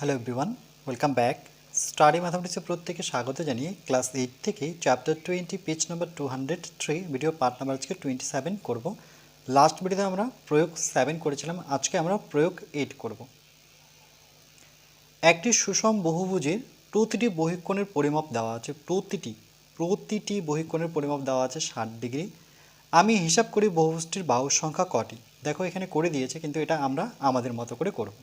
Hello everyone welcome back study ম্যাথামেটিক্সে প্রত্যেকে স্বাগত জানিয়ে ক্লাস এইট থেকে chapter twenty page number two hundred three video part number আজকে twenty seven করব। Last ভিডিওতে আমরা প্রয়োগ সেভেন করেছিলাম, আজকে আমরা প্রয়োগ এইট করব। একটি সুষম বহুভুজের প্রতিটি বহিকোণের পরিমাপ দেওয়া আছে, প্রতিটি প্রতিটি বহিকোণের পরিমাপ দেওয়া আছে ষাট ডিগ্রি। আমি হিসাব করি বহুভুজটির বাহুর সংখ্যা কটি। দেখো এখানে করে দিয়েছে, কিন্তু এটা আমরা আমাদের মতো করে করব।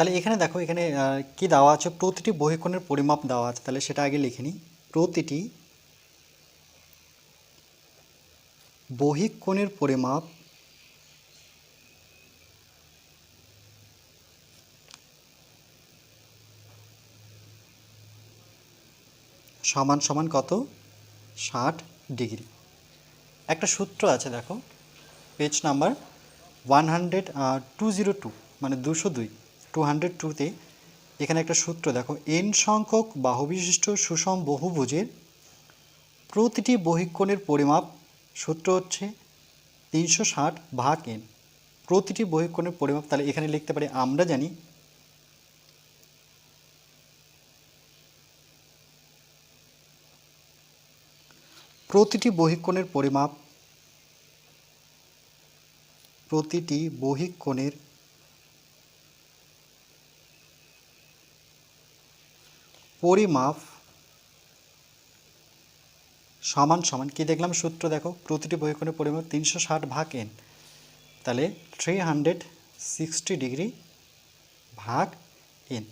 তাহলে এখানে দেখো, এখানে কি দেওয়া আছে? প্রতিটি বহিকোণের পরিমাপ দেওয়া আছে। তাহলে সেটা আগে লিখে নিই। প্রতিটি বহিকোণের পরিমাপ সমান সমান কত? ষাট ডিগ্রি। একটা সূত্র আছে, দেখো। Page number one hundred two zero two মানে দুশো দুই। টু হান্ড্রেড টুতে এখানে একটা সূত্র দেখো, এন সংখ্যক বাহুবিশিষ্ট সুষম বহুভুজের প্রতিটি বহিকোণের পরিমাপ সূত্র হচ্ছে তিনশো ষাট ভাগ এন প্রতিটি বহিকোণের পরিমাপ, তাহলে এখানে লিখতে পারি, আমরা জানি প্রতিটি বহিকোণের পরিমাপ, প্রতিটি বহিকোণের পরিমাপ সমান সমান কি দেখলাম? সূত্র দেখো। প্রতিটি বহিকোণের পরিমাপ তিনশো ষাট ভাগ এন তাহলে থ্রি হান্ড্রেড সিক্সটি ডিগ্রি ভাগ এন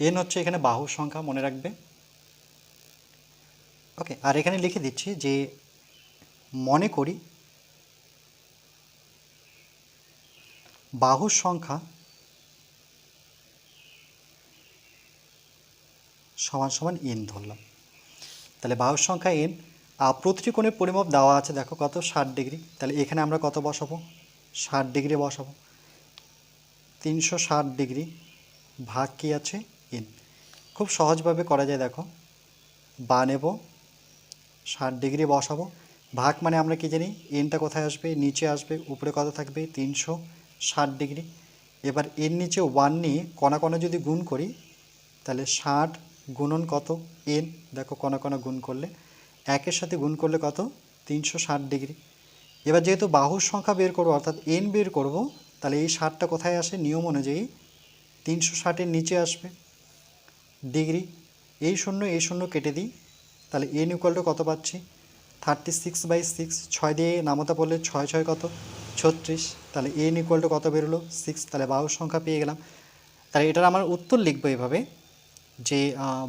এন হচ্ছে এখানে বাহু সংখ্যা, মনে রাখবে। ওকে আর এখানে লিখে দিচ্ছি যে মনে করি বাহুর সংখ্যা সমান সমান এন ধরলাম। তাহলে বাহুর সংখ্যা এন আর প্রতিটি কোণের পরিমাপ দেওয়া আছে, দেখো কত? ষাট ডিগ্রি। তাহলে এখানে আমরা কত বসাবো? ষাট ডিগ্রি বসাবো। তিনশো ষাট ডিগ্রি ভাগ কী আছে? এন খুব সহজভাবে করা যায়, দেখো। বা নেব, ষাট ডিগ্রি বসাবো। ভাগ মানে আমরা কি জানি? এনটা কোথায় আসবে? নিচে আসবে। উপরে কত থাকবে? তিনশো ষাট ডিগ্রি। এবার এর নিচে ওয়ান নিয়ে কণা কণা যদি গুণ করি, তাহলে ষাট গুণন কত? এন। দেখো কণা কণা গুণ করলে। একের সাথে গুণ করলে কত? তিনশো ষাট ডিগ্রি। এবার যেহেতু বাহুর সংখ্যা বের করব, অর্থাৎ এন বের করব, তাহলে এই ষাটটা কোথায় আসে? নিয়ম অনুযায়ী তিনশো ষাটের নিচে আসবে। ডিগ্রি। এই শূন্য এই শূন্য কেটে দিই। তাহলে এন ইকুয়াল টু কত পাচ্ছি? থার্টি সিক্স বাই সিক্স ছয় দিয়ে নামতা পড়লে ছয় ছয় কত? ছত্রিশ। তাহলে এন ইকুয়াল টু কত বেরোলো? সিক্স তাহলে বাহুর সংখ্যা পেয়ে গেলাম। তাহলে এটার আমার উত্তর লিখব এভাবে। যে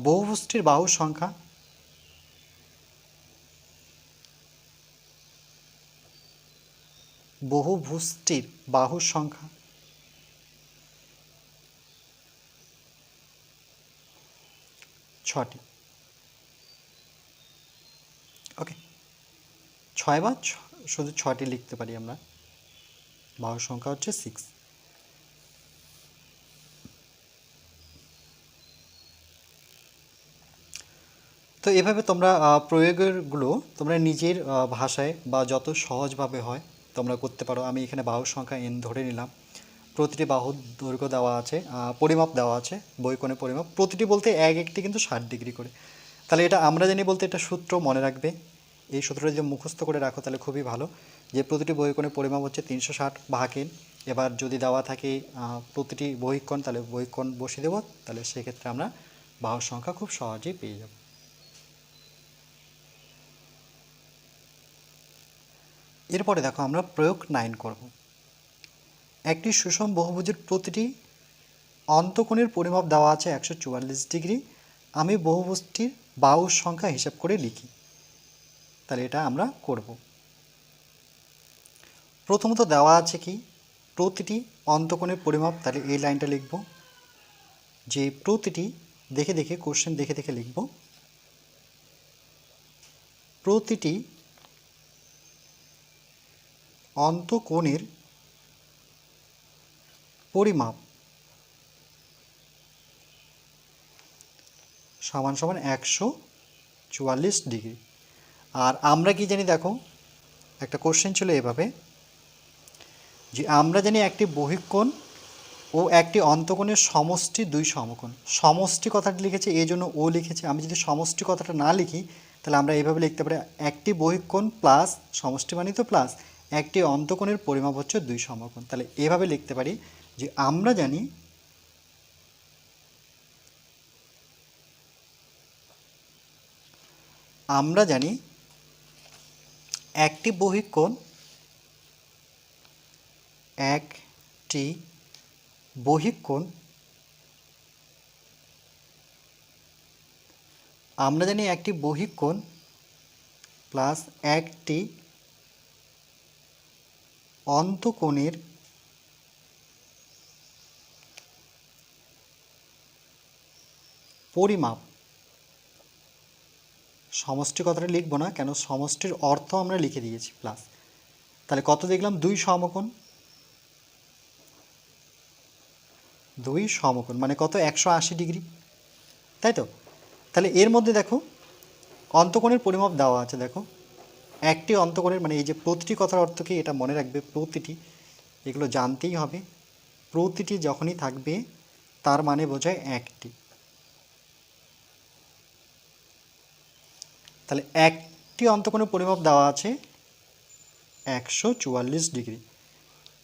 বহুভুষ্টির বাহুর সংখ্যা। বহুভুষ্টির বাহু সংখ্যা। ছটি ওকে। ছয় বা শুধু ছটি লিখতে পারি আমরা। বাহু সংখ্যা হচ্ছে সিক্স তো এভাবে তোমরা প্রয়োগেরগুলো তোমরা নিজের ভাষায় বা যত সহজভাবে হয় তোমরা করতে পারো। আমি এখানে বাহুর সংখ্যা এন ধরে নিলাম। প্রতিটি বাহুর দৈর্ঘ্য দেওয়া আছে পরিমাপ দেওয়া আছে বইকোণে পরিমাপ। প্রতিটি বলতে এক একটি কিন্তু ষাট ডিগ্রি করে। তাহলে এটা আমরা জানি বলতে এটা সূত্র মনে রাখবে। এই সূত্রটা যদি মুখস্থ করে রাখো তাহলে খুবই ভালো। যে প্রতিটি বহিকোণের পরিমাপ হচ্ছে তিনশো ষাট ভাগেন এবার যদি দেওয়া থাকে প্রতিটি বহিকোণ তাহলে বহিকোণ বসিয়ে দেবো। তাহলে সেক্ষেত্রে আমরা বাহুর সংখ্যা খুব সহজেই পেয়ে যাব। এরপরে দেখো আমরা প্রয়োগ নাইন করব। একটি সুষম বহুভুজের প্রতিটি অন্তকোণের পরিমাপ দেওয়া আছে একশো চুয়াল্লিশ ডিগ্রি। আমি বহুভুজটির বাহুর সংখ্যা হিসাব করে লিখি। তাহলে এটা আমরা করব। প্রথমত দেওয়া আছে কি? প্রতিটি অন্তকোণের পরিমাপ, তাহলে এই লাইনটা লিখব। যে প্রতিটি, দেখে দেখে কোশ্চেন দেখে দেখে লিখব। প্রতিটি অন্তকোণের পরিমাপ। সমান সমান একশো চুয়াল্লিশ ডিগ্রি। আর আমরা কি জানি দেখো, একটা কোশ্চেন ছিল এভাবে, যে আমরা জানি একটি বহিকোণ ও একটি অন্তকোণের সমষ্টি দুই সমকোণ। সমষ্টি কথাটি লিখেছে, এই জন্য ও লিখেছে। আমি যদি সমষ্টি কথাটা না লিখি, তাহলে আমরা এইভাবে লিখতে পারি, একটি বহিকোণ প্লাস সমষ্টি মানিত প্লাস একটি অন্তকোণের পরিমাপ হচ্ছে দুই সমকোণ। তাহলে এভাবে লিখতে পারি যে আমরা জানি আমরা জানি একটি বহিকোণ একটি বহিকোণ আমরা জানি একটি বহিকোণ প্লাস একটি অন্তকোণের পরিমাপ। সমষ্টি কথাটা লিখব না, কেন সমষ্টির অর্থ আমরা লিখে দিয়েছি প্লাস তাহলে কত দেখলাম? দুই সমকোণ। দুই সমকোণ মানে কত? একশো আশি ডিগ্রি। তাই তো? তাহলে এর মধ্যে দেখো, অন্তকোণের পরিমাপ দেওয়া আছে, দেখো। একটি অন্তকোণের মানে এই যে প্রতিটি কথার অর্থ কি এটা মনে রাখবে প্রতিটি। এগুলো জানতেই হবে। প্রতিটি যখনই থাকবে, তার মানে বোঝায় একটি। তাহলে একটি অন্তকোণের পরিমাপ দেওয়া আছে একশো চুয়াল্লিশ ডিগ্রি।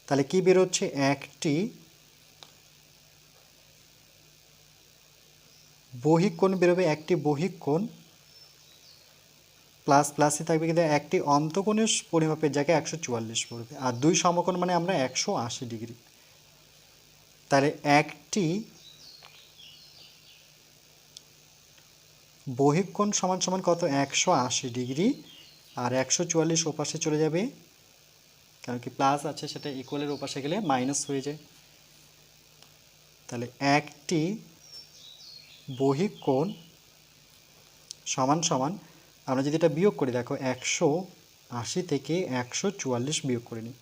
তাহলে কি বেরোচ্ছে? একটি বহিকোণ বেরোবে, একটি বহিকোণ প্লাস প্লাসই থাকবে কিন্তু একটি অন্তকোণের পরিমাপের জায়গায় একশো চুয়াল্লিশ পড়বে। আর দুই সমকোণ মানে আমরা একশো আশি ডিগ্রি। তাহলে একটি বহিকোণ সমান সমান কত? একশো আশি ডিগ্রি। আর একশো চুয়াল্লিশ ওপাশে চলে যাবে। কারণ কি প্লাস আছে, সেটা ইকুয়ালের ওপাশে গেলে মাইনাস হয়ে যায়। তাহলে একটি বহিকোণ সমান সমান আমরা যদি এটা বিয়োগ করি, দেখো একশো আশি থেকে একশো চুয়াল্লিশ বিয়োগ করে নিই।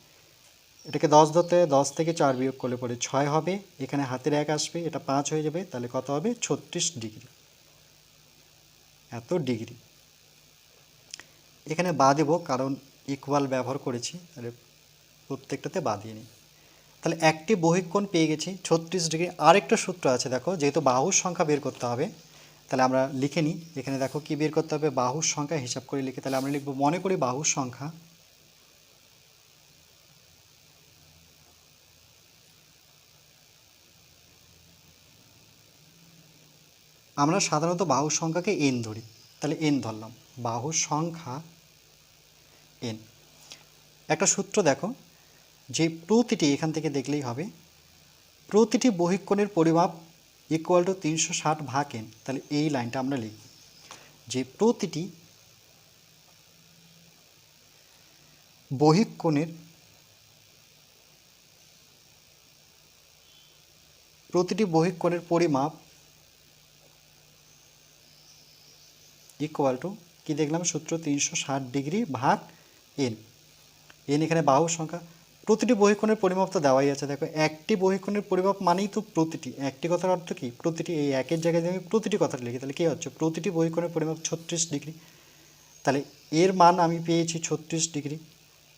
এটাকে দশ ধরতে, দশ থেকে চার বিয়োগ করলে পরে ছয় হবে। এখানে হাতের এক আসবে, এটা পাঁচ হয়ে যাবে, তাহলে কত হবে? ছত্রিশ ডিগ্রি। এত ডিগ্রি। এখানে বা দেবো, কারণ ইকুয়াল ব্যবহার করেছি, তাহলে প্রত্যেকটাতে বা দিয়ে নিই। তাহলে একটি বহিকোণ পেয়ে গেছি, ছত্রিশ ডিগ্রি। আরেকটা সূত্র আছে, দেখো, যেহেতু বাহুর সংখ্যা বের করতে হবে তাহলে আমরা লিখে নিই। এখানে দেখো কি বের করতে হবে? বাহুর সংখ্যা হিসাব করে লিখে তাহলে আমরা লিখব, মনে করি বাহুর সংখ্যা আমরা সাধারণত বাহুর সংখ্যাকে এন ধরি। তাহলে এন ধরলাম। বাহুর সংখ্যা এন একটা সূত্র দেখো, যে প্রতিটি এখান থেকে দেখলেই হবে, প্রতিটি বহিকোণের পরিমাপ ইকুয়াল টু তিনশো ষাট ভাগ এন তাহলে এই লাইনটা আমরা লিখব। যে প্রতিটি বহিকোণের প্রতিটি বহিকোণের পরিমাপ ইকুয়াল টু কী দেখলাম? সূত্র তিনশো ষাট ডিগ্রি ভাগ এন এন এখানে বাহুর সংখ্যা প্রতিটি বহিকোণের পরিমাপ তো দেওয়াই আছে। দেখো, একটি বহিক্ষণের পরিমাপ মানেই তো প্রতিটি। একটি কথার অর্থ কি? প্রতিটি এই একের জায়গায় আমি প্রতিটি কথাটা লিখি, তাহলে কী হচ্ছে? প্রতিটি বহিকোণের পরিমাপ ছত্রিশ ডিগ্রি। তাহলে এর মান আমি পেয়েছি ছত্রিশ ডিগ্রি।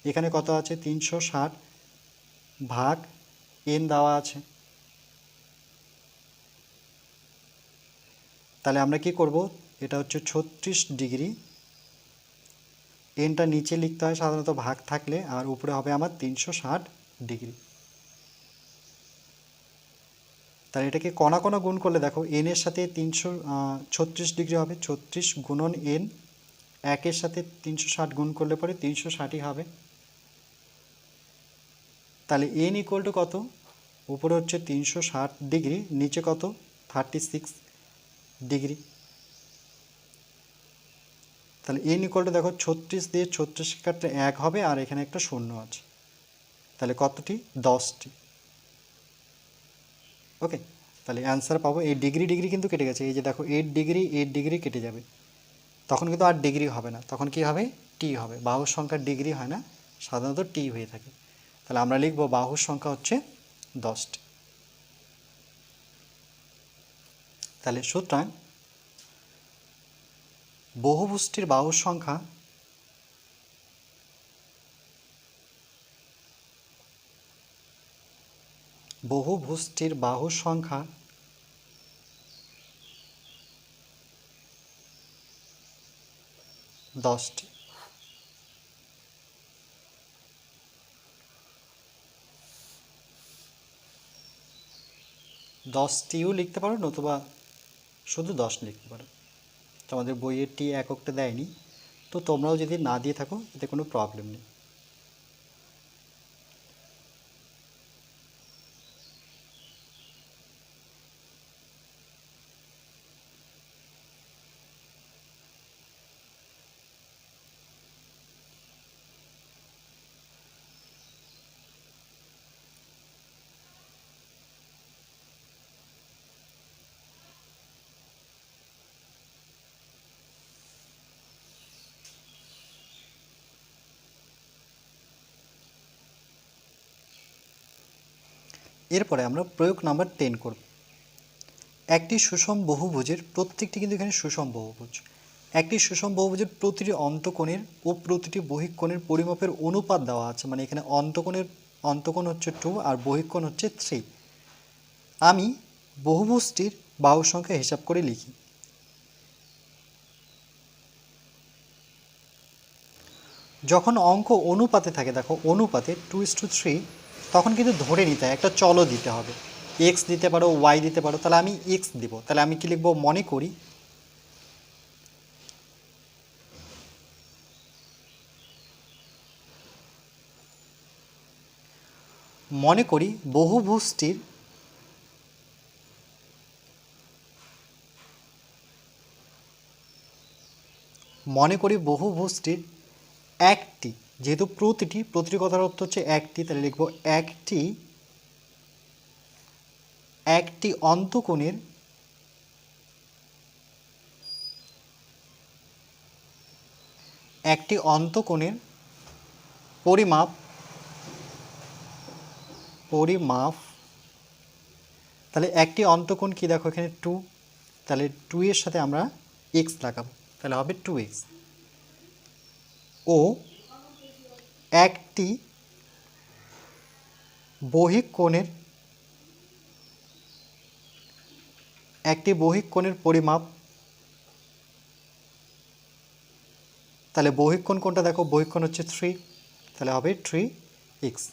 এখানে কত আছে? তিনশো ষাট ভাগ এন দেওয়া আছে। তাহলে আমরা কি করব? এটা হচ্ছে ছত্রিশ ডিগ্রি এনটা নিচে লিখতে হয়, সাধারণত ভাগ থাকলে, আর উপরে হবে আমার তিনশো ষাট ডিগ্রি। তাহলে এটাকে কণা কণা গুণ করলে দেখো এনের সাথে তিনশো ছত্রিশ ডিগ্রি হবে, ছত্রিশ গুণন এন একের সাথে তিনশো ষাট গুণ করলে পরে তিনশো ষাটই হবে। তাহলে এন ইকুয়াল টু কত? উপরে হচ্ছে তিনশো ষাট ডিগ্রি, নিচে কত? Thirty six degree. তাহলে এন ইকুয়ালটা দেখো ছত্রিশ দিয়ে ছত্রিশ কাটলে এক হবে আর এখানে একটা শূন্য আছে। তাহলে কতটি? দশটি। ওকে তাহলে অ্যান্সার পাবো, এই ডিগ্রি ডিগ্রি কিন্তু কেটে গেছে। এই যে দেখো এইট ডিগ্রি এইট ডিগ্রি কেটে যাবে। তখন কিন্তু আর ডিগ্রি হবে না। তখন কি হবে? টি হবে। বাহুর সংখ্যার ডিগ্রি হয় না। সাধারণত টি হয়ে থাকে। তাহলে আমরা লিখব বাহুর সংখ্যা হচ্ছে দশটি। তাহলে সুতরাং বহুপুষ্টির বাহুর সংখ্যা বহুভুজটির বাহুর সংখ্যা দশটি। দশটিও লিখতে পারো নতুবা শুধু দশ লিখতে পারো। তো আমাদের বইয়ের টি এককটা দেয়নি। তো তোমরাও যদি না দিয়ে থাকো, এতে কোনো প্রবলেম নেই। এরপরে আমরা প্রয়োগ নাম্বার টেন করব। একটি সুষম বহুভুজের প্রত্যেকটি কিন্তু এখানে সুষম বহুভুজ। একটি সুষম বহুভুজের প্রতিটি অন্তকোণের ও প্রতিটি বহিকোণের পরিমাপের অনুপাত দেওয়া আছে। মানে এখানে অন্তকোণের, অন্তকোণ হচ্ছে টু আর বহিকোণ হচ্ছে থ্রি আমি বহুভুজটির বাহু সংখ্যা হিসাব করে লিখি। যখন অঙ্ক অনুপাতে থাকে, দেখো অনুপাতে টু ইস টু থ্রি তখন কিন্তু ধরে নিতে হয়, একটা চলো দিতে হবে। এক্স দিতে পারো ওয়াই দিতে পারো, তাহলে আমি এক্স দিব। তাহলে আমি কি লিখব? মনে করি মনে করি বহুভুজটির মনে করি বহুভুজটির একটি যেহেতু প্রতিটি প্রতিটি কথার অর্থ হচ্ছে একটি, তাহলে লিখব একটি একটি অন্তকোণের একটি অন্তকোণের পরিমাপ পরিমাপ, তাহলে একটি অন্তকোণ কি দেখো এখানে টু তাহলে টু এর সাথে আমরা এক্স লাগাবো, তাহলে হবে টু এক্স ও একটি বহিক কোণের, একটি বহিক কোণের পরিমাপ। তাহলে বহিক কোণ কোনটা দেখো? বহিক কোণ হচ্ছে থ্রি তাহলে হবে থ্রি এক্স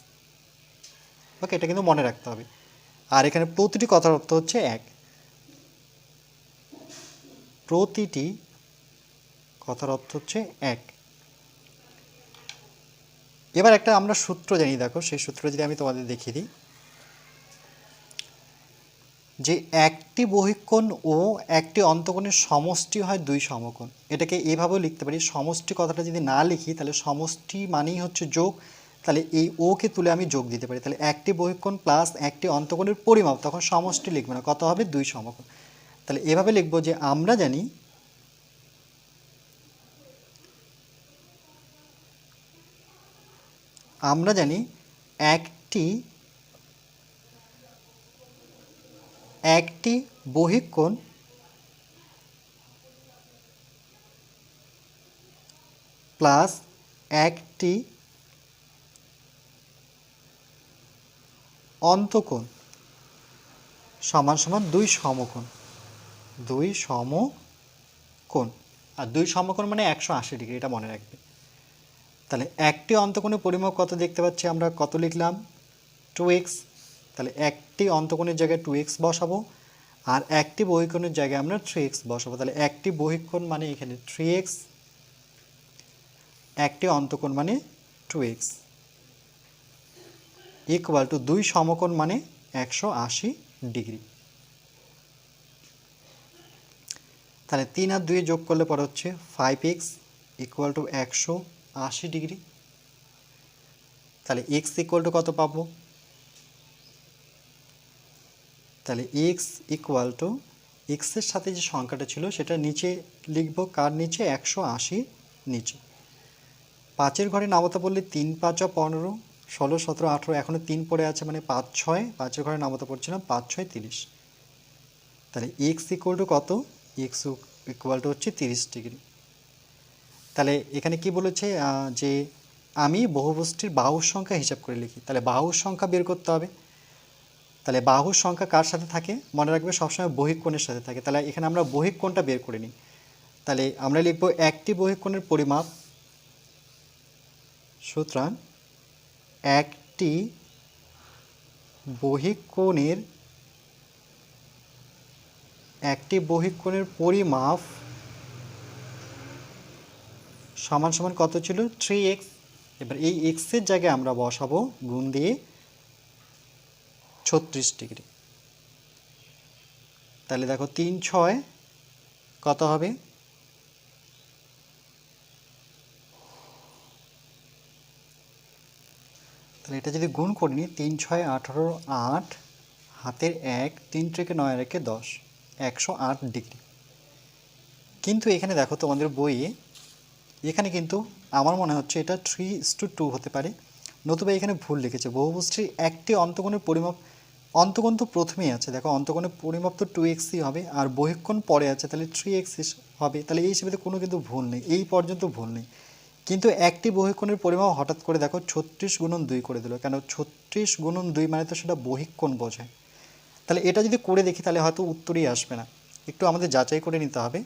ওকে এটা কিন্তু মনে রাখতে হবে। আর এখানে প্রতিটি কথার অর্থ হচ্ছে এক। প্রতিটি কথার অর্থ হচ্ছে এক। এবার একটা আমরা সূত্র জানি, দেখো, সেই সূত্র যদি আমি তোমাদের দেখিয়ে দিই। যে একটি বহিকোণ ও একটি অন্তকোণের সমষ্টি হয় দুই সমকোণ। এটাকে এভাবেও লিখতে পারি, সমষ্টি কথাটা যদি না লিখি, তাহলে সমষ্টি মানেই হচ্ছে যোগ। তাহলে এই ওকে তুলে আমি যোগ দিতে পারি। তাহলে একটি বহিকোণ প্লাস একটি অন্তকোণের পরিমাপ, তখন সমষ্টি লিখব না। কত হবে? দুই সমকোণ। তাহলে এভাবে লিখব যে আমরা জানি আমরা জানি একটি একটি বহিকোণ প্লাস একটি অন্তকোণ সমান সমান দুই সমকোণ। দুই সমকোণ। আর দুই সমকোণ মানে একশো আশি ডিগ্রি, এটা মনে রাখবে। তাহলে একটি অন্তকোণের পরিমাপ কত দেখতে পাচ্ছি আমরা? কত লিখলাম? টু এক্স তাহলে একটি অন্তকোণের জায়গায় টু এক্স বসাবো, আর একটি বহিকোণের জায়গায় আমরা থ্রি এক্স বসাবো। তাহলে একটি বহিকোণ মানে এখানে থ্রি এক্স একটি অন্তকোণ মানে টু এক্স ইকুয়াল টু দুই সমকোণ মানে একশো আশি ডিগ্রি। তাহলে তিন আর দুই যোগ করলে পরে হচ্ছে ফাইভ এক্স ইকুয়াল টু একশো আশি ডিগ্রি। তাহলে এক্স ইকুয়াল টু কত পাবো? তাহলে এক্স ইকুয়াল টু এক্সের সাথে যে সংখ্যাটা ছিল, সেটা নিচে লিখব। কার নিচে? একশো আশি নিচে। পাঁচের ঘরে নামতা বললে তিন, পাঁচ, পনেরো, ষোলো, সতেরো, আঠেরো এখনও তিন পড়ে আছে মানে পাঁচ, ছয়। পাঁচের ঘরে নামতা পড়ছিলাম পাঁচ, ছয়, তিরিশ। তাহলে এক্স ইকুয়াল টু কত? এক্স ইকুয়াল টু হচ্ছে তিরিশ ডিগ্রি। তাহলে এখানে কি বলেছে? যে আমি বহুবস্তির বাহুর সংখ্যা হিসাব করে লিখি। তাহলে বাহুর সংখ্যা বের করতে হবে। তাহলে বাহুর সংখ্যা কার সাথে থাকে? মনে রাখবে সবসময় বহিকোণের সাথে থাকে। তাহলে এখানে আমরা বহিকোণটা বের করে নিই। তাহলে আমরা লিখব একটি বহিকোণের পরিমাপ সুতরাং একটি বহিকোণের একটি বহিকোণের পরিমাপ সমান সমান কত ছিল? থ্রি এক্স এবার এই এক্সের জায়গায় আমরা বসাবো গুণ দিয়ে ছত্রিশ ডিগ্রি। তাহলে দেখো তিন ছয় কত হবে? তাহলে এটা যদি গুণ করি নিই, তিন ছয় আঠারো আট, হাতের এক, তিন থেকে নয় রেখে দশ, একশো আট ডিগ্রি। কিন্তু এখানে দেখো তোমাদের বইয়ে এখানে কিন্তু আমার মনে হচ্ছে এটা থ্রি টু টু হতে পারে। নতুবা এখানে ভুল লিখেছে। বহুভুষ্টির একটি অন্তকোণের পরিমাপ অন্তকোণ তো প্রথমেই আছে। দেখো, অন্তকোণের পরিমাপ তো টু এক্সই হবে, আর বহিক্ষণ পরে আছে, তাহলে থ্রি এক্স হবে। তাহলে এই হিসেবে কোনো কিন্তু ভুল নেই। এই পর্যন্ত ভুল নেই। কিন্তু একটি বহিক্ষণের পরিমাপ হঠাৎ করে দেখো, ছত্রিশ গুণন দুই করে দিল। কেন? ছত্রিশ গুণন দুই মানে তো সেটা বহিক্ষণ বোঝায় তাহলে এটা যদি করে দেখি, তাহলে হয়তো উত্তরই আসবে না। একটু আমাদের যাচাই করে নিতে হবে।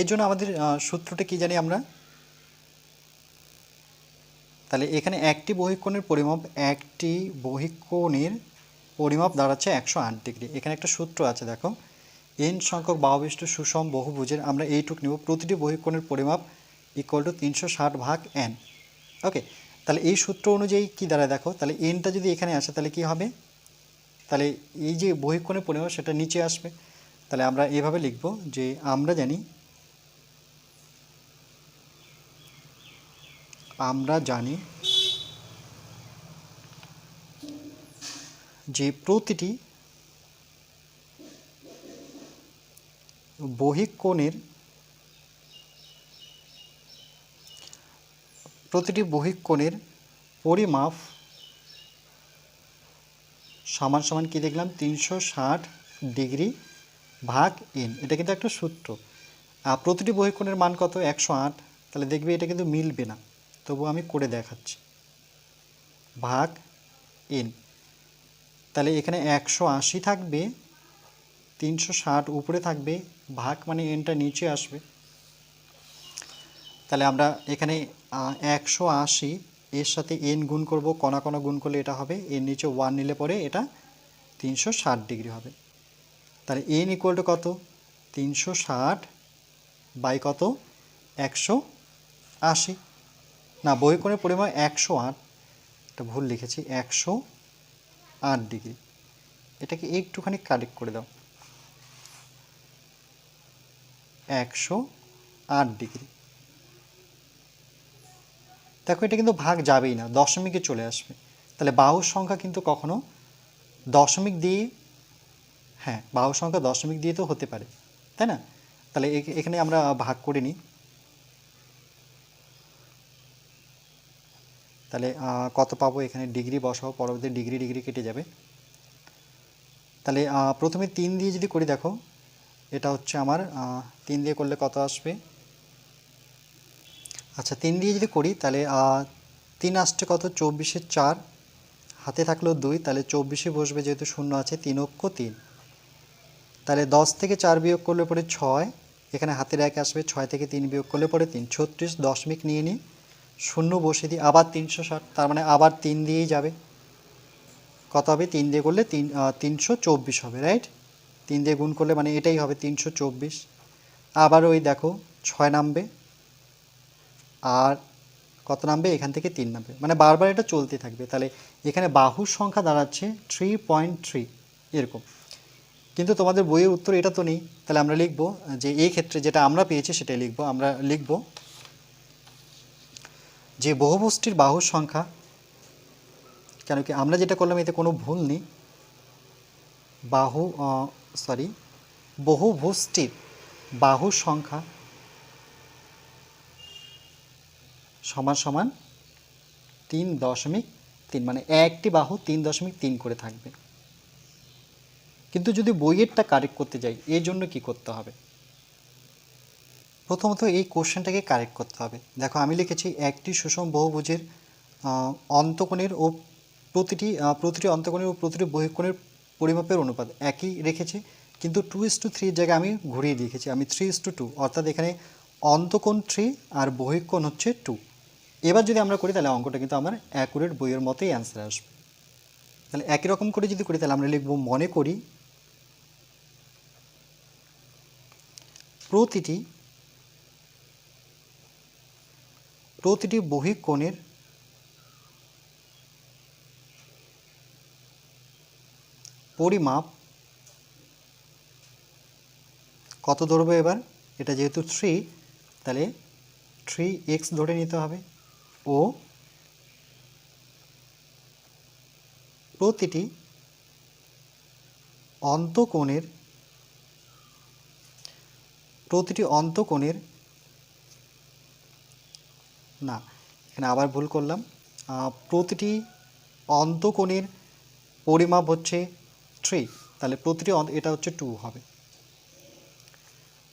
এর জন্য আমাদের সূত্রটা কি জানি আমরা? তাহলে এখানে একটি বহিকোণের পরিমাপ, একটি বহিকোণের পরিমাপ দাঁড়াচ্ছে একশো আট ডিগ্রি। এখানে একটা সূত্র আছে, দেখো। এন সংখ্যক বাহুবিষ্ট সুষম বহুভুজের, আমরা এইটুক নেব। প্রতিটি বহিকোণের পরিমাপ ইকুয়াল টু তিনশো ষাট ভাগ এন ওকে তাহলে এই সূত্র অনুযায়ী কি দাঁড়ায় দেখো? তাহলে এনটা যদি এখানে আসে, তাহলে কি হবে? তাহলে এই যে বহিকোণের পরিমাপ, সেটা নিচে আসবে। তাহলে আমরা এভাবে লিখব যে আমরা জানি আমরা জানি যে প্রতিটি বহিকোণের প্রতিটি বহিকোণের পরিমাপ সমান সমান কি দেখলাম? তিনশো ষাট ডিগ্রি ভাগ এন এটা কিন্তু একটা সূত্র। আর প্রতিটি বহিকোণের মান কত? একশো আট। তাহলে দেখবে এটা কিন্তু মিলবে না। তবু আমি করে দেখাচ্ছি। ভাগ এন তাহলে এখানে একশো আশি থাকবে, তিনশো ষাট উপরে থাকবে, ভাগ মানে এনটা নিচে আসবে। তাহলে আমরা এখানে একশো আশি, এর সাথে এন গুণ করব, কণা কণা গুণ করলে এটা হবে, এর নিচে ওয়ান নিলে পরে এটা তিনশো ষাট ডিগ্রি হবে। তাহলে এন ইকুয়াল টু কত? তিনশো ষাট বাই কত? একশো আশি। না, বহিকোণের পরিমাণ একশো আট। এটা ভুল লিখেছি, একশো আট ডিগ্রি। এটাকে একটুখানি কারেক্ট করে দাও। একশো আট ডিগ্রি। দেখো, এটা কিন্তু ভাগ যাবেই না, দশমিকে চলে আসবে। তাহলে বাহুর সংখ্যা কিন্তু কখনো দশমিক দিয়ে হ্যাঁ বাহুর সংখ্যা দশমিক দিয়ে তো হতে পারে, তাই না? তাহলে এখানে আমরা ভাগ করে নিই। তাহলে কত পাবো? এখানে ডিগ্রি বসাবো পরবর্তী ডিগ্রি ডিগ্রি কেটে যাবে। তাহলে প্রথমে তিন দিয়ে যদি করি, দেখো, এটা হচ্ছে আমার তিন দিয়ে করলে কত আসবে? আচ্ছা তিন দিয়ে যদি করি, তাহলে তিন আসছে কত? চব্বিশে চার। হাতে থাকলেও দুই, তাহলে চব্বিশে বসবে যেহেতু শূন্য আছে, তিন অক্ষ তিন। তাহলে দশ থেকে চার বিয়োগ করলে পরে ছয়, এখানে হাতের এক আসবে, ছয় থেকে তিন বিয়োগ করলে পরে তিন। ছত্রিশ দশমিক নিয়ে নিই। শূন্য বসে দিই, আবার তিনশো ষাট, তার মানে আবার তিন দিয়েই যাবে। কত হবে? তিন দিয়ে করলে তিন তিনশো চব্বিশ হবে রাইট তিন দিয়ে গুণ করলে মানে এটাই হবে তিনশো চব্বিশ। আবার ওই দেখো, ছয় নামবে, আর কত নামবে? এখান থেকে তিন নামবে। মানে বারবার এটা চলতে থাকবে। তাহলে এখানে বাহুর সংখ্যা দাঁড়াচ্ছে থ্রি পয়েন্ট থ্রি এরকম। কিন্তু তোমাদের বইয়ের উত্তর এটা তো নেই। তাহলে আমরা লিখব যে এই ক্ষেত্রে যেটা আমরা পেয়েছি সেটাই লিখব। আমরা লিখব যে বহুবস্তির বাহুর সংখ্যা, কেন কি আমরা যেটা করলাম এতে কোনো ভুল নেই। বাহু সরি বহুভুষ্টির বাহুর সংখ্যা সমান সমান তিন দশমিক তিন মানে একটি বাহু তিন দশমিক তিন করে থাকবে। কিন্তু যদি বইয়েরটা কারেক্ট করতে যাই, এর জন্য কি করতে হবে? প্রথমত এই কোশ্চেনটাকে কারেক্ট করতে হবে। দেখো, আমি লিখেছি একটি সুষম বহুভুজের অন্তকোণের ও প্রতিটি প্রতিটি অন্তকোণের ও প্রতিটি বহিকোণের পরিমাপের অনুপাত একই রেখেছি, কিন্তু টু ইস টু থ্রির জায়গায় আমি ঘুরিয়ে লিখেছি আমি থ্রি ইস টু টু অর্থাৎ এখানে অন্তকোণ থ্রি আর বহিকোণ হচ্ছে টু এবার যদি আমরা করি, তাহলে অঙ্কটা কিন্তু আমার অ্যাকুরেট বইয়ের মতোই অ্যান্সার আসবে। তাহলে একই রকম করে যদি করি, তাহলে আমরা লিখব, মনে করি প্রতিটি প্রতিটি বহিকোণের পরিমাপ কত ধরবো এবার? এটা যেহেতু থ্রি তাহলে থ্রি এক্স ধরে নিতে হবে। ও প্রতিটি অন্তকোণের প্রতিটি অন্তকোণের না, এখানে আবার ভুল করলাম। প্রতিটি অন্তকোণের পরিমাপ হচ্ছে থ্রি তাহলে প্রতিটি এটা হচ্ছে টু হবে।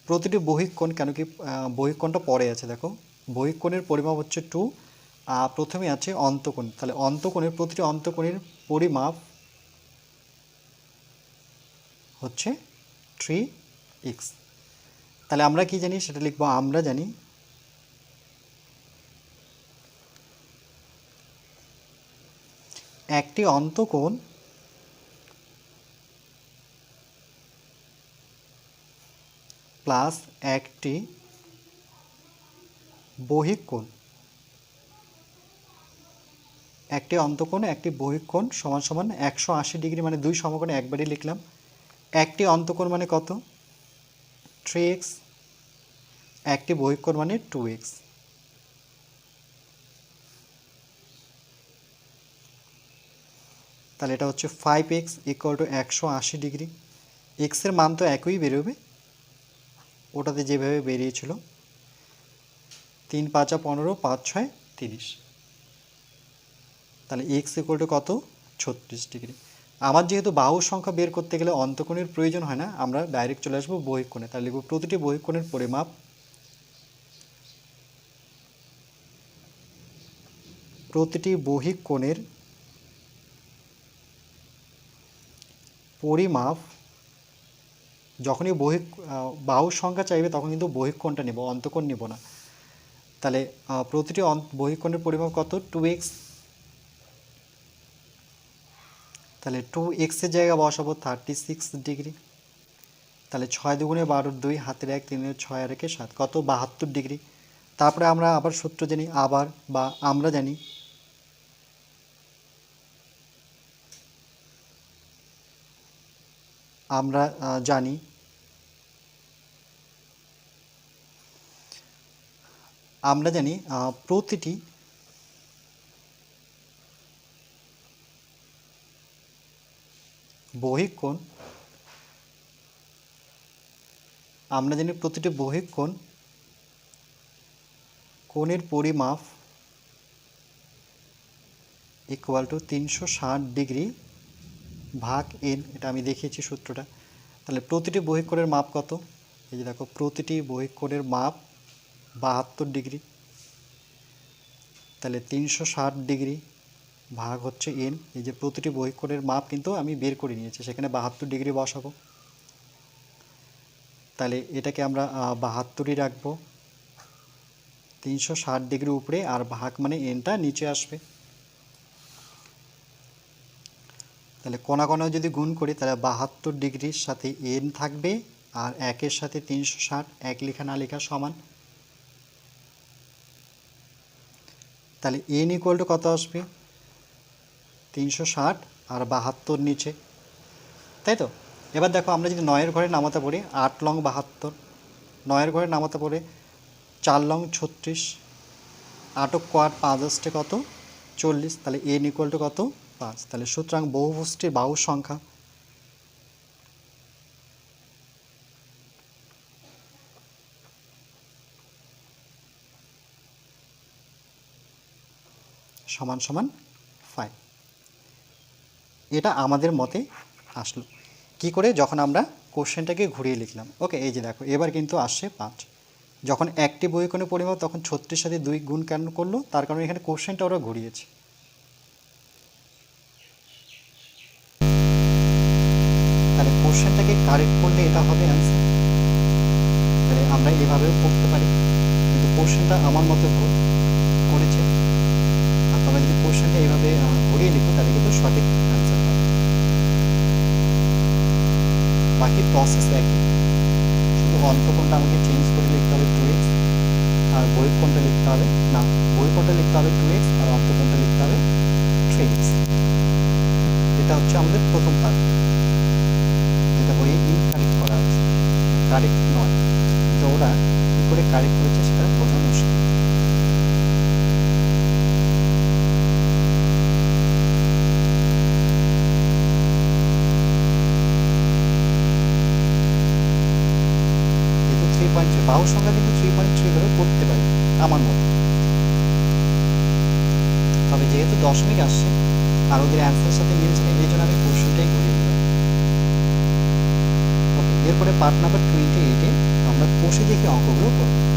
প্রতিটি বহিকোণ কেন কি বহিকোণটা পরে আছে, দেখো। বহিকোণের পরিমাপ হচ্ছে টু প্রথমে আছে অন্তকোণ। তাহলে অন্তকোণের, প্রতিটি অন্তকোণের পরিমাপ হচ্ছে থ্রি এক্স তাহলে আমরা কি জানি, সেটা লিখব, আমরা জানি একটি অন্তকোণ প্লাস একটি বহিকোণ। একটি অন্তকোণ, একটি বহিকোণ সমান সমান একশো আশি ডিগ্রি মানে দুই সমকোণে একবারই লিখলাম। একটি অন্তকোণ মানে কত? থ্রি এক্স একটি বহিকোণ মানে টু এক্স তাহলে এটা হচ্ছে ফাইভ এক্স ইকুয়াল টু একশো আশি ডিগ্রি। এক্সের মান তো একই বেরোবে। ওটাতে যেভাবে বেরিয়েছিল। তিন পাঁচা পনেরো, পাঁচ ছয়, তিরিশ। তাহলে এক্স ইকুয়াল টু কত? ছত্রিশ ডিগ্রি। আমার যেহেতু বাহুর সংখ্যা বের করতে গেলে অন্তকোণের প্রয়োজন হয় না, আমরা ডাইরেক্ট চলে আসব বহিকোণে। তাহলে লিখব প্রতিটি বহিকোণের পরিমাপ প্রতিটি বহিকোণের পরিমাপ যখনই আহ, বাহুর সংখ্যা চাইবে তখন কিন্তু বহিকোণটা নেব অন্তকোণ নেব না। তাহলে প্রতিটি অন্ত বহিকোণের পরিমাপ কত? টু এক্স তাহলে টু এক্সের জায়গা বসাবো থার্টি সিক্স ডিগ্রি। তাহলে ছয় দুগুণে বারোর দুই হাতের এক তিনের ছয় আর একে সাত কত? বাহাত্তর ডিগ্রি। তারপরে আমরা আবার সূত্র জানি আবার বা আমরা জানি আমরা জানি। আমরা জানি প্রতিটি বহিকোণ, আমরা জানি প্রতিটি বহিকোণ কোণের পরিমাপ ইকুয়াল টু তিনশো ষাট ডিগ্রি ভাগ এন এটা আমি দেখিয়েছি সূত্রটা। তাহলে প্রতিটি বহিকোণের মাপ কত? এই যে দেখো, প্রতিটি বহিকোণের মাপ বাহাত্তর ডিগ্রি। তাহলে তিনশো ষাট ডিগ্রি ভাগ হচ্ছে এন এই যে প্রতিটি বহিকোণের মাপ কিন্তু আমি বের করে নিয়েছি, সেখানে বাহাত্তর ডিগ্রি বসাবো। তাহলে এটাকে আমরা বাহাত্তরই রাখব। তিনশো ষাট ডিগ্রি উপরে, আর ভাগ মানে এনটা নিচে আসবে। তাহলে কোনা কোনা যদি গুণ করি, তাহলে বাহাত্তর ডিগ্রির সাথে এন থাকবে আর একের সাথে তিনশো ষাট, এক লেখা না লেখা সমান। তাহলে এন ইকুয়াল টু কত আসবে? তিনশো ষাট আর বাহাত্তর নিচে। তাই তো? এবার দেখো, আমরা যদি নয়ের ঘরে নামাতে পড়ি, আট লং বাহাত্তর। নয়ের ঘরে নামাতে পড়ে চার লং ছত্রিশ। আটক কোয়ার পাঁচ কত? চল্লিশ। তাহলে এন ইকুয়াল টু কত? পাঁচ, তাহলে সুতরাং বহুভুষ্টির বাহুর সংখ্যা। সমান সমান ফাইভ এটা আমাদের মতে আসলো। কি করে? যখন আমরা কোশ্চেনটাকে ঘুরিয়ে লিখলাম। ওকে, এই যে দেখো, এবার কিন্তু আসছে পাঁচ। যখন একটি বহিকোণের পরিমাপ, তখন ছত্রিশ সাথে দুই গুণ কেন করল? তার কারণে এখানে কোশ্চেনটা ওরা ঘুরিয়েছে। কারেক্ট করলে এটা হবে অ্যান্সার তাহলে আমরা এভাবেও করতে পারি। কিন্তু কোশ্চেনটা আমার মতো করেছে। আর তোমরা যদি কোশ্চেনটা এইভাবে আহ, ঘুরিয়ে লিখো তাহলে কিন্তু সঠিক অ্যান্সার পাবে। বাকি প্রসেস একই। শুধু অন্ত কোনটা আমাকে চেঞ্জ করে লিখতে হবে টু এক্স আর বই কোনটা লিখতে হবে না বই কোনটা লিখতে হবে টু এক্স আর অন্ত কোনটা লিখতে হবে থ্রি এক্স এটা হচ্ছে আমাদের প্রথম পার্ট যেটা বইয়ে ইনকারেক্ট করা আছে। কারেক্ট নয়, কিন্তু ওরা কী করে কারেক্ট করেছে সেটা বোঝা মুশকিল থ্রি পয়েন্ট সংখ্যা কিন্তু থ্রি পয়েন্ট থ্রি ভাবে করতে পারি, আমার মতে। তবে যেহেতু দশমিক আসছে, আর ওদের অ্যান্সারের সাথে মিলছে জন্য আমি কোশ্চেনটাই ঘুরিয়ে দিলাম ওকে এরপরে পার্ট নাম্বার টোয়েন্টি এইটে আমরা কষে দেখে অঙ্কগুলো করব